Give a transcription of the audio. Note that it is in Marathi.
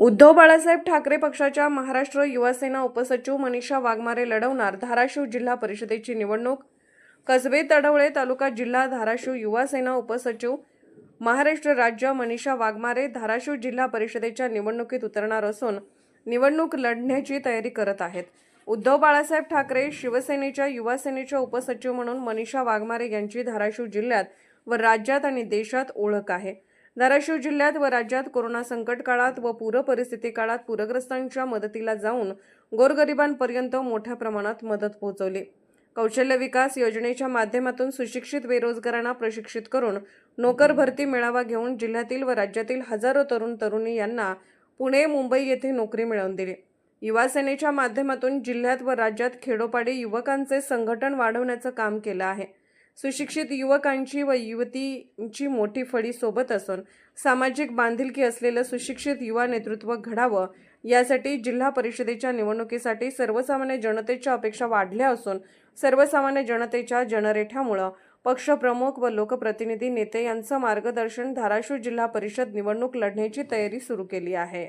उद्धव बाळासाहेब ठाकरे पक्षाच्या महाराष्ट्र युवासेना उपसचिव मनीषा वाघमारे लढवणार धाराशिव जिल्हा परिषदेची निवडणूक. कसबे तडवळे तालुका जिल्हा धाराशिव युवासेना उपसचिव महाराष्ट्र राज्य मनीषा वाघमारे धाराशिव जिल्हा परिषदेच्या निवडणुकीत उतरणार असून निवडणूक लढण्याची तयारी करत आहेत. उद्धव बाळासाहेब ठाकरे शिवसेनेच्या युवासेनेच्या उपसचिव म्हणून मनीषा वाघमारे यांची धाराशिव जिल्ह्यात व राज्यात आणि देशात ओळख आहे. धाराशिव जिल्ह्यात व राज्यात कोरोना संकट काळात व पूर परिस्थिती काळात पूरग्रस्तांच्या मदतीला जाऊन गोरगरिबांपर्यंत मोठ्या प्रमाणात मदत पोहोचवली. कौशल्य विकास योजनेच्या माध्यमातून सुशिक्षित बेरोजगारांना प्रशिक्षित करून नोकर भरती मेळावा घेऊन जिल्ह्यातील व राज्यातील हजारो तरुण तरुणी यांना पुणे मुंबई येथे नोकरी मिळवून दिली. युवा सेनेच्या माध्यमातून जिल्ह्यात व राज्यात खेडोपाडी युवकांचे संघटन वाढवण्याचं काम केलं आहे. सुशिक्षित युवकांची व युवतींची मोठी फळी सोबत असून सामाजिक बांधिलकी असलेलं सुशिक्षित युवा नेतृत्व घडावं यासाठी जिल्हा परिषदेच्या निवडणुकीसाठी सर्वसामान्य जनतेच्या अपेक्षा वाढल्या असून सर्वसामान्य जनतेच्या जनरेठ्यामुळं पक्षप्रमुख व लोकप्रतिनिधी नेते यांचं मार्गदर्शन धाराशिव जिल्हा परिषद निवडणूक लढण्याची तयारी सुरू केली आहे.